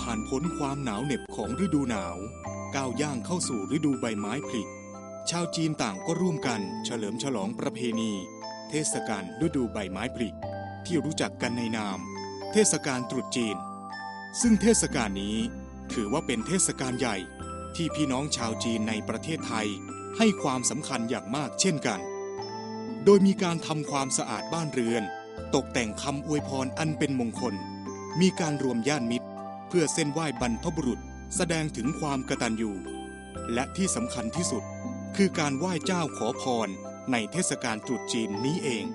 ผ่านพ้นความหนาวเหน็บของฤดูหนาว ก้าวย่างเข้าสู่ฤดูใบไม้ผลิชาวจีนต่างก็ร่วมกันเฉลิมฉลองประเพณี เทศกาลฤดูใบไม้ผลิที่รู้จักกันในนาม เทศกาลตรุษจีน ซึ่งเทศกาลนี้ถือว่าเป็นเทศกาลใหญ่ที่พี่น้องชาวจีนในประเทศไทยให้ความสำคัญอย่างมากเช่นกัน โดยมีการทำความสะอาดบ้านเรือน ตกแต่งคำอวยพรอันเป็นมงคล มีการรวมญาติมิตร เพื่อเส้นไหว้บรรพบุรุษแสดงถึงความกตัญญูและที่สำคัญที่สุดคือการไหว้เจ้าขอพรในเทศกาลตรุษจีนนี้เอง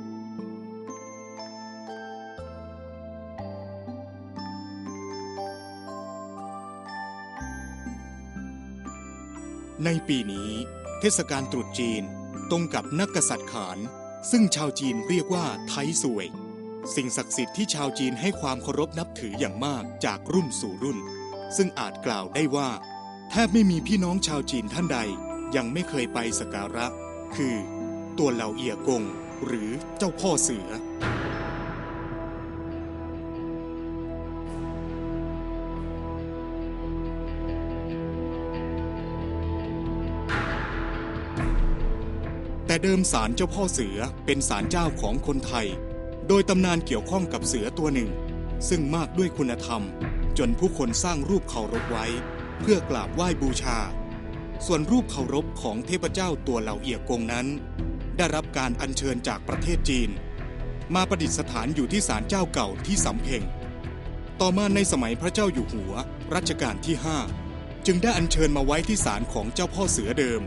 ในปีนี้ เทศกาลตรุษจีนตรงกับนักกษัตริย์ขาน ซึ่งชาวจีนเรียกว่าไทสวย สิ่งศักดิ์สิทธิ์ที่ชาวจีนให้ความเคารพนับถืออย่างมากจากรุ่นสู่รุ่น ซึ่งอาจกล่าวได้ว่า แทบไม่มีพี่น้องชาวจีนท่านใด ยังไม่เคยไปสักการะ คือ ตัวเหล่าเอียกง หรือเจ้าพ่อเสือ แต่เดิมศาลเจ้าพ่อเสือเป็นศาลเจ้าของคนไทย โดยตำนานเกี่ยวข้องกับเสือตัวหนึ่ง ซึ่งมากด้วยคุณธรรม จนผู้คนสร้างรูปเคารพไว้ เพื่อกราบไหว้บูชา ส่วนรูปเคารพของเทพเจ้าตัวเหล่าเอียกงนั้น ได้รับการอัญเชิญจากประเทศจีน มาประดิษฐานอยู่ที่ศาลเจ้าเก่าที่สำเพ็งต่อมาในสมัยพระเจ้าอยู่หัวรัชกาลที่ 5 จึงได้อัญเชิญมาไว้ที่ศาลของเจ้าพ่อเสือเดิม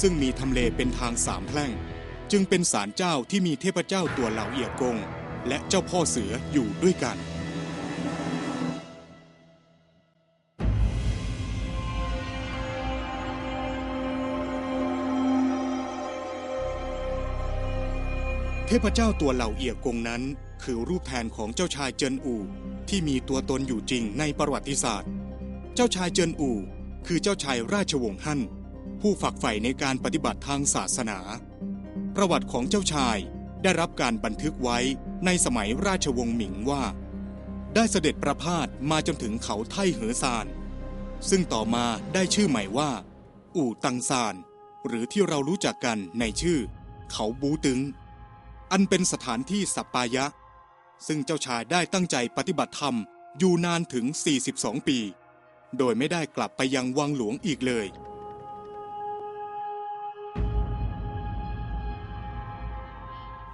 ซึ่งมีทำเลเป็นทางสามแพร่ง จึงเป็นศาลเจ้าที่มีเทพเจ้าตัวเหล่าเอียกง และเจ้าพ่อเสืออยู่ด้วยกัน เทพเจ้าตัวเหล่าเอียกงนั้น คือรูปแทนของเจ้าชายเจินอู่ที่มีตัวตนอยู่จริงในประวัติศาสตร์ เจ้าชายเจินอู่คือเจ้าชายราชวงศ์ฮั่น ผู้ฝักใฝ่ในการปฏิบัติทางศาสนา ประวัติของเจ้าชายได้รับการบันทึกไว้ ในสมัยราชวงศ์หมิงว่า ได้เสด็จประพาสมาจนถึงเขาไท่เหอซาน ซึ่งต่อมาได้ชื่อใหม่ว่า อู่ตังซาน หรือที่เรารู้จักกันในชื่อ เขาบูตึง อันเป็นสถานที่สัปปายะ ซึ่งเจ้าชายได้ตั้งใจปฏิบัติธรรมอยู่นานถึง 42 ปี โดยไม่ได้กลับไปยังวังหลวงอีกเลย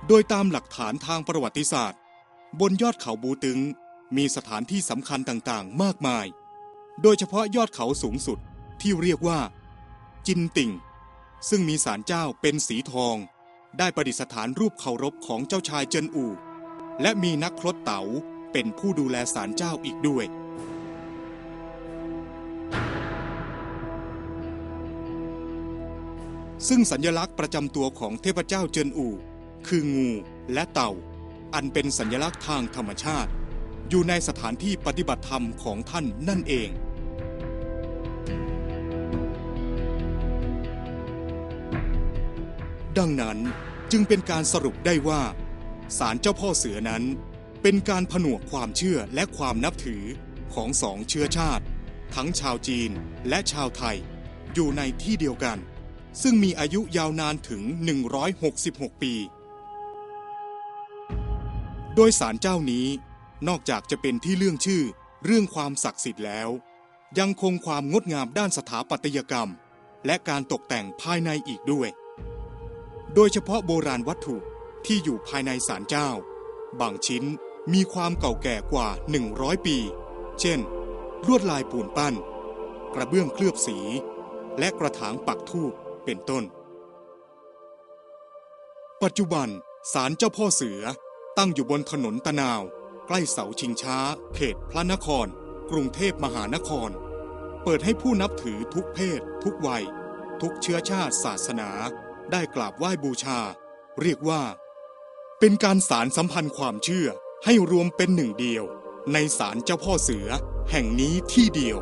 โดยตามหลักฐานทางประวัติศาสตร์ บนยอดเขาบูตึงมีสถานที่สำคัญต่างๆ มากมาย โดยเฉพาะยอดเขาสูงสุดที่เรียกว่า จินติ่ง ซึ่งมีศาลเจ้าเป็นสีทอง ได้ประดิษฐานรูปเคารพของเจ้าชายเจินอู่และมีนักครตเต๋าเป็นผู้ดูแลศาลเจ้าอีกด้วยซึ่งสัญลักษณ์ประจำตัวของเทพเจ้าเจินอู่ คืองูและเต่า อันเป็นสัญลักษณ์ทางธรรมชาติ อยู่ในสถานที่ปฏิบัติธรรมของท่านนั่นเอง ดังนั้นจึงเป็นการสรุปได้ว่าศาลเจ้าพ่อเสือนั้น เป็นการผนวกความเชื่อและความนับถือของสองเชื้อชาติ ทั้งชาวจีนและชาวไทย อยู่ในที่เดียวกัน ซึ่งมีอายุยาวนานถึง 166 ปี โดยศาลเจ้านี้นอกจากจะเป็นที่เรื่องชื่อเรื่องความศักดิ์สิทธิ์แล้ว ยังคงความงดงามด้านสถาปัตยกรรม และการตกแต่งภายในอีกด้วย โดยเฉพาะโบราณวัตถุที่อยู่ภายในศาลเจ้า บางชิ้นมีความเก่าแก่กว่า 100 ปี เช่น ลวดลายปูนปั้น กระเบื้องเคลือบสี และกระถางปักธูปเป็นต้น ปัจจุบันศาลเจ้าพ่อเสือ ตั้งอยู่บนถนนตะนาว ใกล้เสาชิงช้า เขตพระนคร กรุงเทพมหานคร เปิดให้ผู้นับถือทุกเพศ ทุกวัย ทุกเชื้อชาติศาสนา ได้กราบไหว้บูชา เรียกว่า เป็นการสารสัมพันธ์ความเชื่อให้รวมเป็นหนึ่งเดียว ในศาลเจ้าพ่อเสือ แห่งนี้ที่เดียว